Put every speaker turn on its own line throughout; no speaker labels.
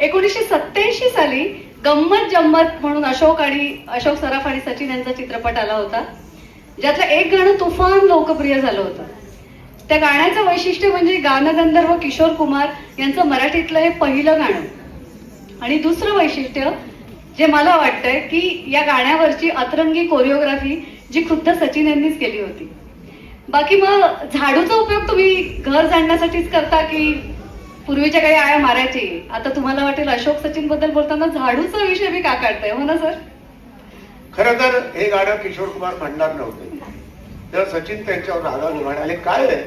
एकोणीसशे सत्त्याऐंशी साली गंमत जम्मत म्हणून अशोक आणि अशोक सराफ आणि सचिन यांचा चित्रपट आला होता ज्यातलं एक गाणं तुफान लोकप्रिय झालं होतं. त्या गाण्याचं वैशिष्ट्य म्हणजे गानगंधर्व किशोर कुमार यांचं मराठीतलं हे पहिलं गाणं. आणि दुसरं वैशिष्ट्य जे मला वाटतंय की या गाण्यावरची अतरंगी कोरिओग्राफी जी खुद्द सचिन यांनीच केली होती. बाकी मग झाडूचा उपयोग तुम्ही घर जाणण्यासाठीच करता की पूर्वीच्या काही आया मारायची. आता तुम्हाला वाटेल अशोक सचिनबद्दल बोलताना झाडूचा विषय मी का काढताय हो ना सर?
खर तर हे गाणं किशोर कुमार म्हणणार नव्हते. तर सचिन त्यांच्यावर रागावले. म्हणाले काय आहे?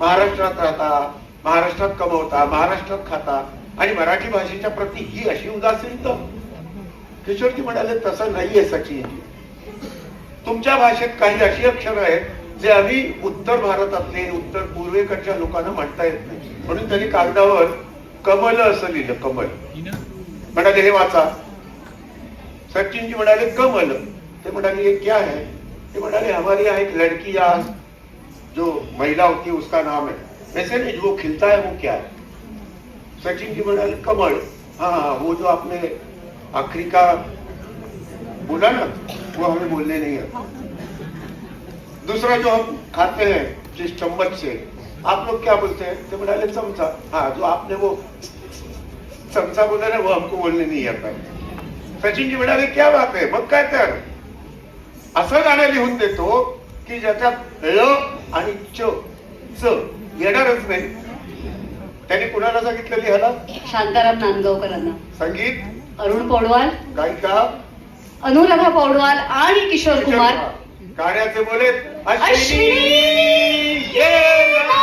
महाराष्ट्रात राहता महाराष्ट्रात कमवता महाराष्ट्रात खाता आणि मराठी भाषेच्या प्रती ही अशी उदासीनता. किशोरजी म्हणाले तसं नाहीये सचिन. तुमच्या भाषेत काही अशी अक्षर आहेत जे आम्ही उत्तर भारतातले उत्तर पूर्वेकडच्या लोकांना म्हणता येत नाही. म्हणून त्यांनी कागदावर कमल असं लिहिलं कमल. म्हणाले हे वाचा. सचिनजी म्हणाले कमल. ते म्हणाले ये क्या है? ते म्हणाले हमारे यहाँ एक लड़की या जो महिला होती है उसका नाम है. वैसे नहीं जो खिलता है वो क्या है? सचिन जी म्हणाले कमल. हाँ हाँ वो जो आपने आखिरी का बोला ना वो हमें बोलने नहीं आता। दूसरा जो हम खाते हैं जिस चम्मच से आप लोग क्या बोलते हैं? तो म्हणाले चमचा। हाँ जो आपने वो चमचा बोला ना वो हमको बोलने नहीं आता। है सचिनजी म्हणाले क्या बात आहे मग काय तर? असं गाणं लिहून देतो की ज्याच्यात ल आणि च च येणारच नाही. त्यांनी कुणाला सांगितलं लिहायला?
शांताराम नांदगावकरांना
संगीत?
अरुण पौडवाल.
गायिका?
अनुराधा पौडवाल आणि किशोर कुमार.
गाण्याचे बोले
अश्विनी
ये ना.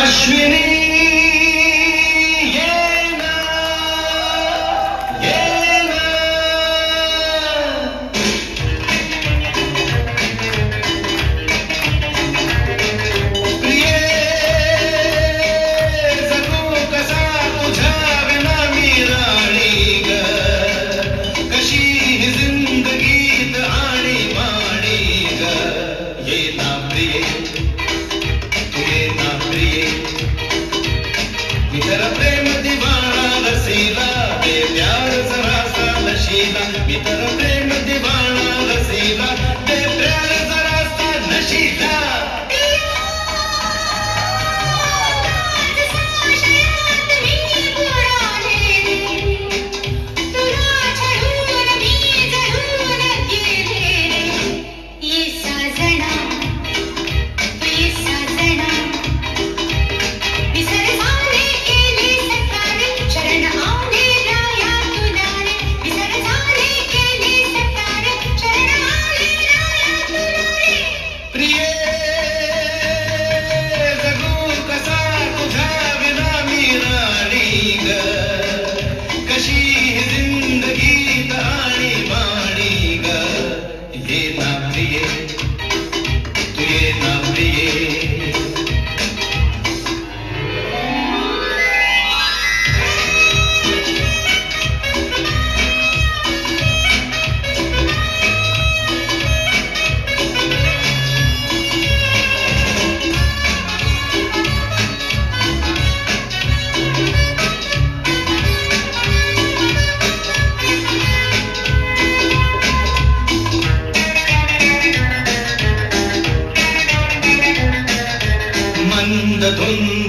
अश्विनी the dun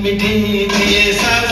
मिठी दिये सासणी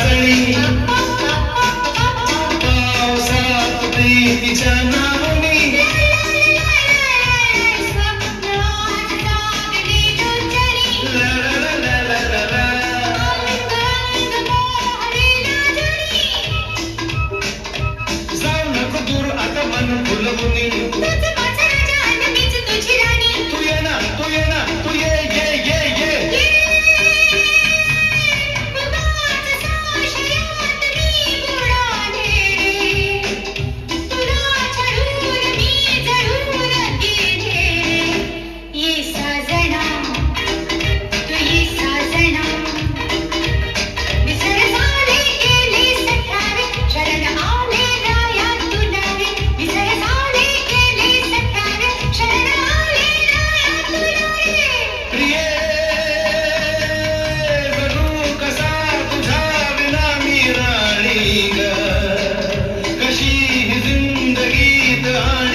God.